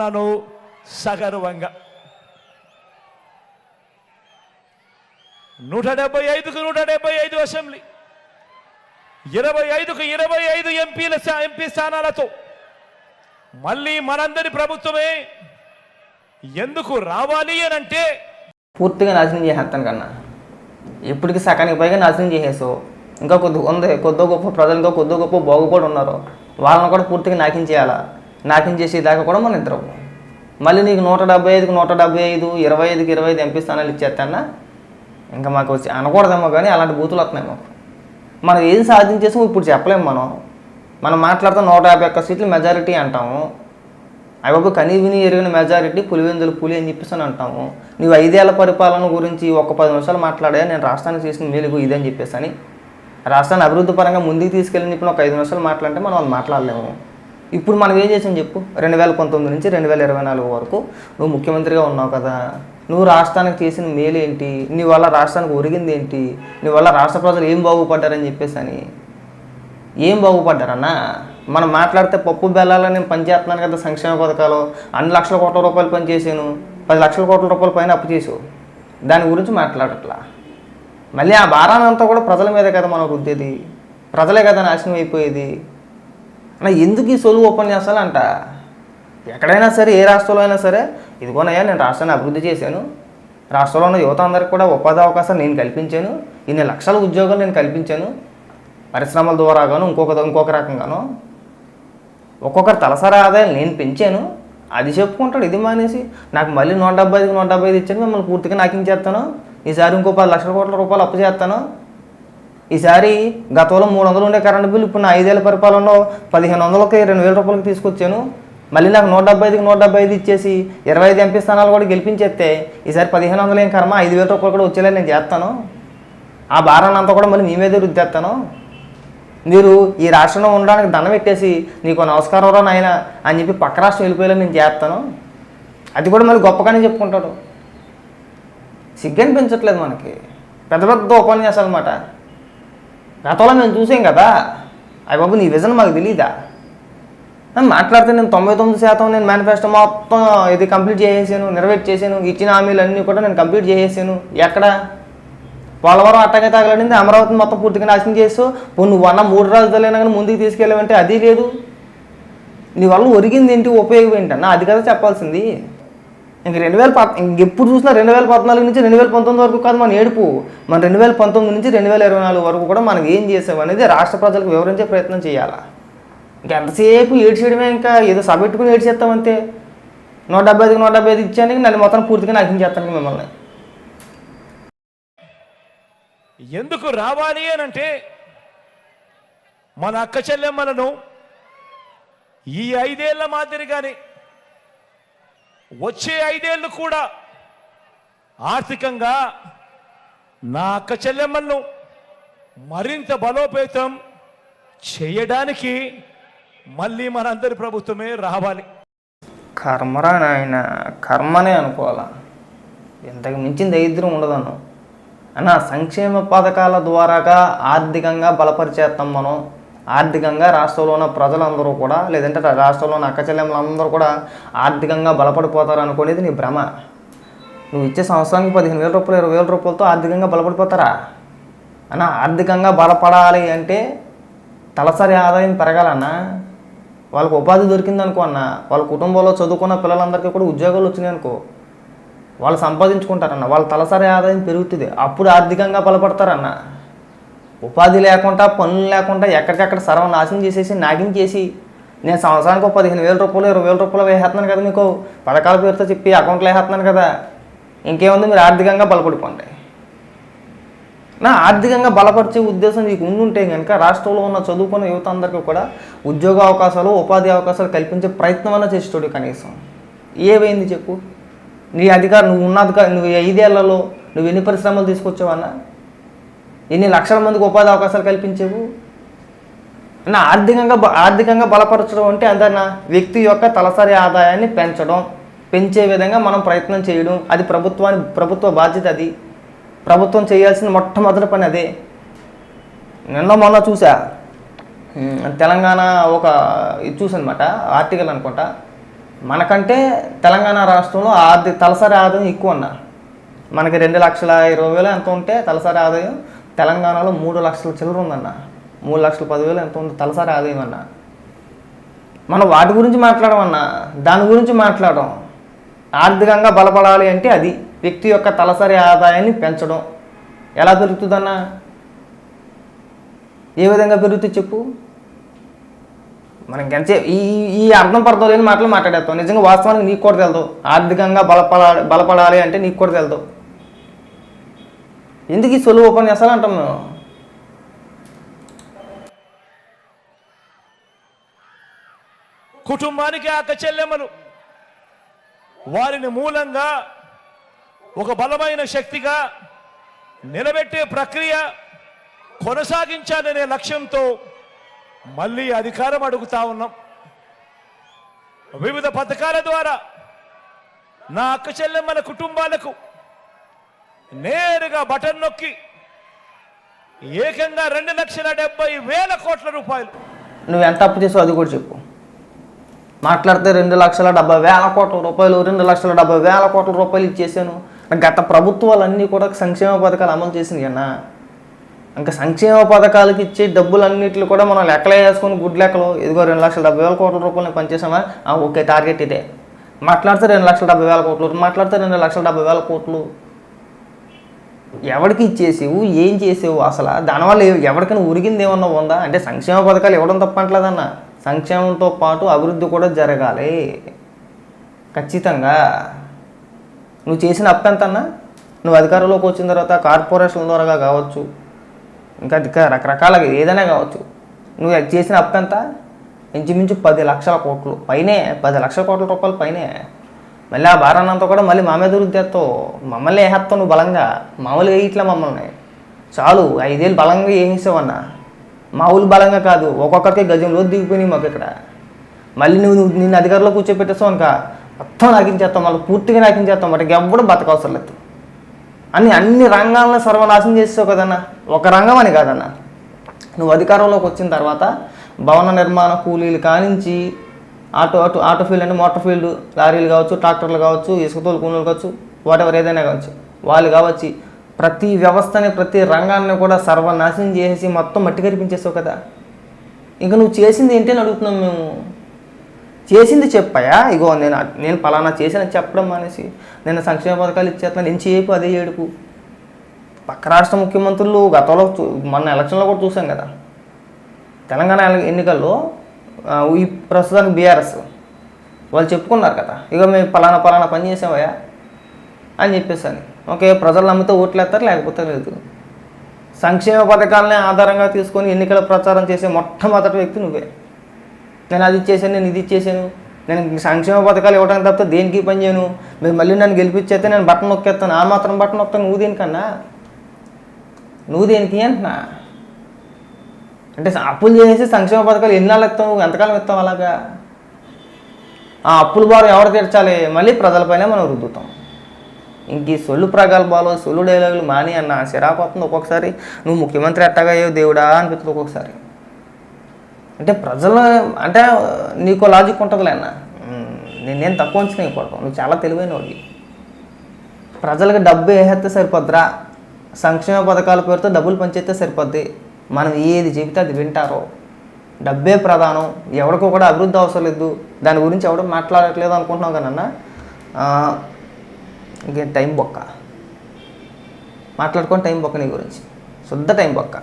నన్ను సగర్వంగా. నూట డెబ్బై ఐదుకు నూట డెబ్బై ఐదు అసెంబ్లీ. ఇరవై ఐదుకు ఇరవై ఐదు ఎంపీల ఎంపీ స్థానాలతో. మళ్ళీ మనందరి ప్రభుత్వమే ఎందుకు రావాలి అని అంటే పూర్తిగా నాశనం చేసేస్తాను కన్నా. ఇప్పటికి సగానికి పైగా నాశనం చేసేసావు. ఇంకా కొద్ది ఉంది కొద్దో గొప్ప ప్రజలు ఇంకా కొద్దో గొప్ప బాగుపడి ఉన్నారు. వాళ్ళని కూడా పూర్తిగా నాశనం చేయాలా? నాకిం చేసేదాకా కూడా మనం ఇద్దరం మళ్ళీ నీకు నూట డెబ్బై ఐదుకి నూట డెబ్బై ఐదు ఇరవై ఐదుకి ఇరవై ఐదు ఎంపీ స్థానాలు ఇచ్చేస్తానా? ఇంకా మాకు వచ్చి అనకూడదేమో కానీ అలాంటి బూతులు వస్తున్నాయి మాకు. మనం ఏం సాధించేసాం ఇప్పుడు చెప్పలేము మనం. మనం మాట్లాడితే నూట యాభై ఒక్క సీట్లు మెజారిటీ అంటాము. అవి కనీ విని ఎరిగిన మెజారిటీ పులివెందులు పులి అని చెప్పేసి అని అంటాము. నువ్వు ఐదేళ్ళ పరిపాలన గురించి ఒక పది నిమిషాలు మాట్లాడా నేను రాష్ట్రానికి చేసిన మేలుగు ఇదని చెప్పేసి అని. రాష్ట్రాన్ని అభివృద్ధి పరంగా ముందుకు తీసుకెళ్ళి చెప్పిన ఒక ఐదు నిమిషాలు మాట్లాడితే మనం వాళ్ళు మాట్లాడలేము. ఇప్పుడు మనం ఏం చేసాం చెప్పు? రెండు వేల పంతొమ్మిది నుంచి రెండు వేల ఇరవై నాలుగు వరకు నువ్వు ముఖ్యమంత్రిగా ఉన్నావు కదా. నువ్వు రాష్ట్రానికి చేసిన మేలు ఏంటి? నీ వల్ల రాష్ట్రానికి ఒరిగింది ఏంటి? నీ వల్ల రాష్ట్ర ప్రజలు ఏం బాగుపడ్డారని చెప్పేసి అని. ఏం బాగుపడ్డారన్నా? మనం మాట్లాడితే పప్పు బెల్లాలని నేను పనిచేస్తున్నాను కదా సంక్షేమ పథకాలు. అన్ని లక్షల కోట్ల రూపాయలు పనిచేసాను పది లక్షల కోట్ల రూపాయల పైన అప్పు చేసావు దాని గురించి మాట్లాడట్లా. మళ్ళీ ఆ భారాన్ని అంతా కూడా ప్రజల మీదే కదా మనం రుద్దేది. ప్రజలే కదా నాశనం అయిపోయేది. అలా ఎందుకు ఈ సొలువు ఓపెన్ అంట ఎక్కడైనా సరే ఏ రాష్ట్రంలో అయినా సరే ఇదిగోనయ్యా నేను రాష్ట్రాన్ని అభివృద్ధి చేశాను. రాష్ట్రంలో ఉన్న యువత అందరికి కూడా ఉపాధి అవకాశాలు నేను కల్పించాను. ఇన్ని లక్షల ఉద్యోగాలు నేను కల్పించాను. పరిశ్రమల ద్వారాగాను ఇంకొక ఇంకొక రకంగాను. ఒక్కొక్కరు తలసరి ఆదాయం నేను పెంచాను. అది చెప్పుకుంటాడు ఇది మానేసి నాకు మళ్ళీ నూట డెబ్బై ఐదు నూట డెబ్బై ఐదు ఇచ్చాను మిమ్మల్ని పూర్తిగా నాకు చేస్తాను ఈసారి ఇంకో పది లక్షల కోట్ల రూపాయలు అప్పు చేస్తాను. ఈసారి గతంలో మూడు వందలు ఉండే కరెంట్ బిల్లు ఇప్పుడు నా ఐదేళ్ళ పరిపాలనలో పదిహేను వందలకి రెండు వేల రూపాయలకి తీసుకొచ్చాను. మళ్ళీ నాకు నూట డెబ్బై ఐదుకి నూట డెబ్బై ఐదు ఇచ్చేసి ఇరవై ఐదు ఎంపీ స్థానాలు కూడా గెలిపించేస్తే ఈసారి పదిహేను వందలు ఏం కర్మ? ఐదు వేల రూపాయలు కూడా వచ్చేలా నేను చేస్తాను. ఆ భారాన్ని అంతా కూడా మళ్ళీ మీ మీదే రుద్దేస్తాను. మీరు ఈ రాష్ట్రంలో ఉండడానికి దండం పెట్టేసి నీకు నమస్కారం రా నాయన అని చెప్పి పక్క రాష్ట్రం వెళ్ళిపోయేలా నేను చేస్తాను. అది కూడా మళ్ళీ గొప్పగానే చెప్పుకుంటాడు. సిగ్గనిపించట్లేదు మనకి. పెద్ద పెద్ద ఉపన్యాసాలు అనమాట గతంలో మేము చూసాం కదా? అయ్య బాబు నీ విజన్ మాకు తెలీదా? మాట్లాడితే నేను తొంభై తొమ్మిది శాతం నేను మేనిఫెస్టో మొత్తం ఇది కంప్లీట్ చేసేసాను నెరవేర్చి చేశాను ఇచ్చిన హామీలు అన్నీ కూడా నేను కంప్లీట్ చేసేసాను. ఎక్కడ? పోలవరం అట్టగా తగలడింది అమరావతి మొత్తం పూర్తిగా నాశనం చేస్తూ నువ్వు అన్న మూడు రాజధానులైనా కానీ ముందుకు తీసుకెళ్ళావంటే అది లేదు. నీ వల్ల ఒరిగింది ఏంటి? ఉపయోగం ఏంటన్నా అది కదా చెప్పాల్సింది. ఇంక రెండు వేల పద్ ఎప్పుడు చూసినా రెండు వేల పద్నాలుగు నుంచి రెండు వేల పంతొమ్మిది వరకు కాదు మన ఏడుపు. మన రెండు వేల పంతొమ్మిది నుంచి రెండు వేల ఇరవై నాలుగు వరకు కూడా మనం ఏం చేసాం అనేది రాష్ట్ర ప్రజలకు వివరించే ప్రయత్నం చేయాలా? ఇంకెంతసేపు ఏడ్చేయడమే ఇంకా ఏదో సబెట్టుకుని పెట్టుకుని ఏడ్చేస్తాం అంతే. నూట డెబ్బై ఐదుకి నూట డెబ్బై ఐదు ఇచ్చానికి నన్ను మొత్తం పూర్తిగా నాకించేస్తాను మిమ్మల్ని. ఎందుకు రావాలి అని అంటే మన అక్క చెల్లెమ్మలను ఈ ఐదేళ్ళ మాదిరిగానే వచ్చే ఐదేళ్ళు కూడా ఆర్థికంగా నా అక్క చెల్లెమ్మలను మరింత బలోపేతం చేయడానికి మళ్ళీ మనందరి ప్రభుత్వమే రావాలి. కర్మరా నాయన కర్మనే అనుకోవాలా? ఇంతకు మించిన దరిద్రం ఉండదను అన్న సంక్షేమ పథకాల ద్వారాగా ఆర్థికంగా బలపరిచేస్తాం మనం. ఆర్థికంగా రాష్ట్రంలో ఉన్న ప్రజలందరూ కూడా లేదంటే రాష్ట్రంలో ఉన్న అక్కచెల్లెములందరూ కూడా ఆర్థికంగా బలపడిపోతారు అనుకునేది నీ భ్రమ. నువ్వు ఇచ్చే సంవత్సరానికి పదిహేను వేల రూపాయలు ఇరవై వేల రూపాయలతో ఆర్థికంగా బలపడిపోతారా? అన్న ఆర్థికంగా బలపడాలి అంటే తలసరి ఆదాయం పెరగాలన్నా వాళ్ళకు ఉపాధి దొరికింది అనుకో అన్న వాళ్ళ కుటుంబంలో చదువుకున్న పిల్లలందరికీ కూడా ఉద్యోగాలు వచ్చినాయి అనుకో వాళ్ళు సంపాదించుకుంటారన్న వాళ్ళ తలసరి ఆదాయం పెరుగుతుంది అప్పుడు ఆర్థికంగా బలపడతారన్న. ఉపాధి లేకుండా పనులు లేకుండా ఎక్కడికక్కడ సర్వనాశనం చేసేసి నాగించేసి నేను సంవత్సరానికి ఒక పదిహేను వేల రూపాయలు ఇరవై వేల రూపాయలు వేసేస్తున్నాను కదా మీకు. పథకాల పేరుతో చెప్పి అకౌంట్లో వేసేస్తున్నాను కదా. ఇంకేముంది? మీరు ఆర్థికంగా బలపడిపోండి. నా ఆర్థికంగా బలపరిచే ఉద్దేశం నీకు ఉండుంటే కనుక రాష్ట్రంలో ఉన్న చదువుకున్న యువత అందరికీ కూడా ఉద్యోగ అవకాశాలు ఉపాధి అవకాశాలు కల్పించే ప్రయత్నం అన్న చేసేటోడు కనీసం. ఏమైంది చెప్పు? నీ అధికారం నువ్వు ఉన్న అధికారం నువ్వు ఐదేళ్ళలో నువ్వు ఎన్ని పరిశ్రమలు తీసుకొచ్చావన్నా? ఎన్ని లక్షల మందికి ఉపాధి అవకాశాలు కల్పించేవు? నా ఆర్థికంగా ఆర్థికంగా బలపరచడం అంటే అదన్న వ్యక్తి యొక్క తలసరి ఆదాయాన్ని పెంచడం పెంచే విధంగా మనం ప్రయత్నం చేయడం. అది ప్రభుత్వాన్ని ప్రభుత్వ బాధ్యత అది. ప్రభుత్వం చేయాల్సిన మొట్టమొదటి పని అదే. నిన్న మొన్న చూసా. తెలంగాణ ఒక ఇది చూసనమాట ఆర్టికల్ అనుకుంటా. మనకంటే తెలంగాణ రాష్ట్రంలో ఆర్థిక తలసరి ఆదాయం ఎక్కువ అన్న మనకి రెండు లక్షల ఇరవై వేలు ఎంత ఉంటే తలసరి ఆదాయం తెలంగాణలో మూడు లక్షల చిల్లర ఉందన్న. మూడు లక్షల పదివేలు ఎంత ఉంది తలసరి ఆదాయం అన్న. మనం వాటి గురించి మాట్లాడమన్నా దాని గురించి మాట్లాడడం. ఆర్థికంగా బలపడాలి అంటే అది. వ్యక్తి యొక్క తలసరి ఆదాయాన్ని పెంచడం. ఎలా పెరుగుతుందన్నా? ఏ విధంగా పెరుగుతుంది చెప్పు? మనం ఎంత ఈ ఈ- ఈ అర్థం పడతావు లేని మాటలు మాట్లాడేస్తాం. నిజంగా వాస్తవానికి నీకు కూడా తెలదు. ఆర్థికంగా బలపడాలి బలపడాలి అంటే నీకు కూడా తెలదు. ఎందుకు ఈ సొలువు ఉపన్యాసాలు అంటాం మేము? కుటుంబానికి అక్క చెల్లెమ్మలు. వారిని మూలంగా ఒక బలమైన శక్తిగా నిలబెట్టే ప్రక్రియ కొనసాగించాలనే లక్ష్యంతో మళ్ళీ అధికారం అడుగుతా ఉన్నాం. వివిధ పథకాల ద్వారా నా అక్క చెల్లెమ్మల కుటుంబాలకు నేరుగా బటన్ నొక్కి ఏకంగా రెండు లక్షల డెబ్బై వేల కోట్ల రూపాయలు. నువ్వు ఎంత అప్పు చేసావు అది కూడా చెప్పు. మాట్లాడితే రెండు లక్షల డెబ్బై వేల కోట్ల రూపాయలు రెండు లక్షల డెబ్బై వేల కోట్ల రూపాయలు ఇచ్చేసాను. గత ప్రభుత్వాలన్నీ కూడా సంక్షేమ పథకాలు అమలు చేసింది అన్న. ఇంకా సంక్షేమ పథకాలకి ఇచ్చే డబ్బులన్నింటిని కూడా మనం లెక్కలే వేసుకొని గుడ్ లెక్కలు. ఇదిగో రెండు లక్షల డెబ్బై వేల కోట్ల రూపాయలు పనిచేసామా ఓకే టార్గెట్ ఇదే. మాట్లాడితే రెండు లక్షల డెబ్బై వేల కోట్లు మాట్లాడితే రెండు లక్షల డెబ్బై వేల కోట్లు. ఎవరికి ఇచ్చేసేవు? ఏం చేసేవు? అసలు దానివల్ల ఎవరికైనా ఉరిగింది ఏమన్నా ఉందా? అంటే సంక్షేమ పథకాలు ఇవ్వడం తప్పట్లేదన్న సంక్షేమంతో పాటు అభివృద్ధి కూడా జరగాలి. ఖచ్చితంగా. నువ్వు చేసిన అప్పెంతన్నా నువ్వు అధికారంలోకి వచ్చిన తర్వాత కార్పొరేషన్ ద్వారా కావచ్చు. ఇంకా ఇంకా రకరకాల ఏదైనా కావచ్చు. నువ్వు చేసిన అప్పు ఎంత? ఇంచుమించు పది లక్షల కోట్లు. పైనే పది లక్షల కోట్ల రూపాయలు పైనే. మళ్ళీ ఆ భారాన్నంతా కూడా మళ్ళీ మా మీద రుద్దేస్తావు మమ్మల్ని వేసేస్తావు నువ్వు బలంగా? మామూలు ఇట్లా మమ్మల్ని. చాలు ఐదేళ్ళు బలంగా వేసేసావన్నా మామూలు బలంగా కాదు ఒక్కొక్కరికి గజంలో దిగిపోయినాయి మాకు ఇక్కడ. మళ్ళీ నువ్వు నువ్వు నిన్ను అధికారంలో కూర్చోపెట్టేస్తావు అనుక మొత్తం నాకించేస్తాం మళ్ళీ పూర్తిగా నాకించేస్తాం మాట ఎవ్వడూ బతకవసరం లేదు. అన్ని అన్ని రంగాలను సర్వనాశనం చేసావు కదన్నా? ఒక రంగం అని కాదన్నా. నువ్వు అధికారంలోకి వచ్చిన తర్వాత భవన నిర్మాణ కూలీలు కానించి ఆటో ఆటో ఆటో ఫీల్డ్ అంటే మోటార్ ఫీల్డ్ లారీలు కావచ్చు ట్రాక్టర్లు కావచ్చు ఇసుక తోలు కూలీలు కావచ్చు వాటెవర్ ఏదైనా కావచ్చు వాళ్ళు కావచ్చు ప్రతి వ్యవస్థని ప్రతి రంగాన్ని కూడా సర్వనాశనం చేసి మొత్తం మట్టి కరిపించేసావు కదా. ఇంకా నువ్వు చేసింది ఏంటి అని అడుగుతున్నాం మేము. చేసింది చెప్పాయా? ఇగో నేను నేను పలానా చేసిన చెప్పడం మానేసి నేను సంక్షేమ పథకాలు ఇచ్చేస్తున్నాను నేను చేపు అదే ఏడుపు. పక్క రాష్ట్ర ముఖ్యమంత్రులు గతంలో చూ- మొన్న ఎలక్షన్లో కూడా చూసాం కదా. తెలంగాణ ఎన్నికల్లో ఈ ప్రస్తుతానికి బీఆర్ఎస్. వాళ్ళు చెప్పుకున్నారు కదా ఇక మేము పలానా పలానా పని చేసామయ్యా అని చెప్పేసాను ఓకే ప్రజలు నమ్మితే ఓట్లు వేస్తారు లేకపోతే లేదు. సంక్షేమ పథకాలనే ఆధారంగా తీసుకొని ఎన్నికల ప్రచారం చేసే మొట్టమొదటి వ్యక్తి నువ్వే. నేను అది ఇచ్చేసాను నేను ఇది ఇచ్చేసాను నేను సంక్షేమ పథకాలు ఇవ్వడానికి తప్పితే దేనికి పని చేయను? మీరు మళ్ళీ నన్ను గెలిపించేస్తే నేను బట్టన్ నొక్కేస్తాను. ఆ మాత్రం బట్టన్ నొక్కాను నువ్వు దేనికన్నా? నువ్వు దేనికి అంటున్నా? అంటే అప్పులు చేసి సంక్షేమ పథకాలు ఎన్నాళ్ళు ఇస్తావు ఎంతకాలం ఇస్తావు అలాగా? ఆ అప్పుల భారం ఎవరు తీర్చాలి? మళ్ళీ ప్రజలపైనే మనం రుద్దుతాం. ఇంక ఈ సొల్లు ప్రగల్భాలు సొల్లు డైలాగులు మాని అన్న సిరాకు వస్తుంది ఒక్కొక్కసారి. నువ్వు ముఖ్యమంత్రి ఎట్టగా అయ్యో దేవుడా అనిపిస్తుంది ఒక్కొక్కసారి. అంటే ప్రజలు అంటే నీకు లాజిక్ ఉంటుందిలే అన్న. నేనేం తక్కువ అంచనా ఇవ్వకూడదు నువ్వు చాలా తెలివైన వాడివి ప్రజలకు డబ్బు వేసేస్తే సరిపోద్దిరా? సంక్షేమ పథకాల పేరుతో డబ్బులు పంచేస్తే సరిపోద్ది. మనం ఏది చెబితే అది వింటారో. డబ్బే ప్రధానం. ఎవరికో కూడా అభివృద్ధి అవసరం లేదు. దాని గురించి ఎవడో మాట్లాడట్లేదు అనుకుంటున్నావు కానీ అన్న ఇంకేం టైం బొక్క. మాట్లాడుకొని టైం బొక్క నీ గురించి. శుద్ధ టైం బొక్క.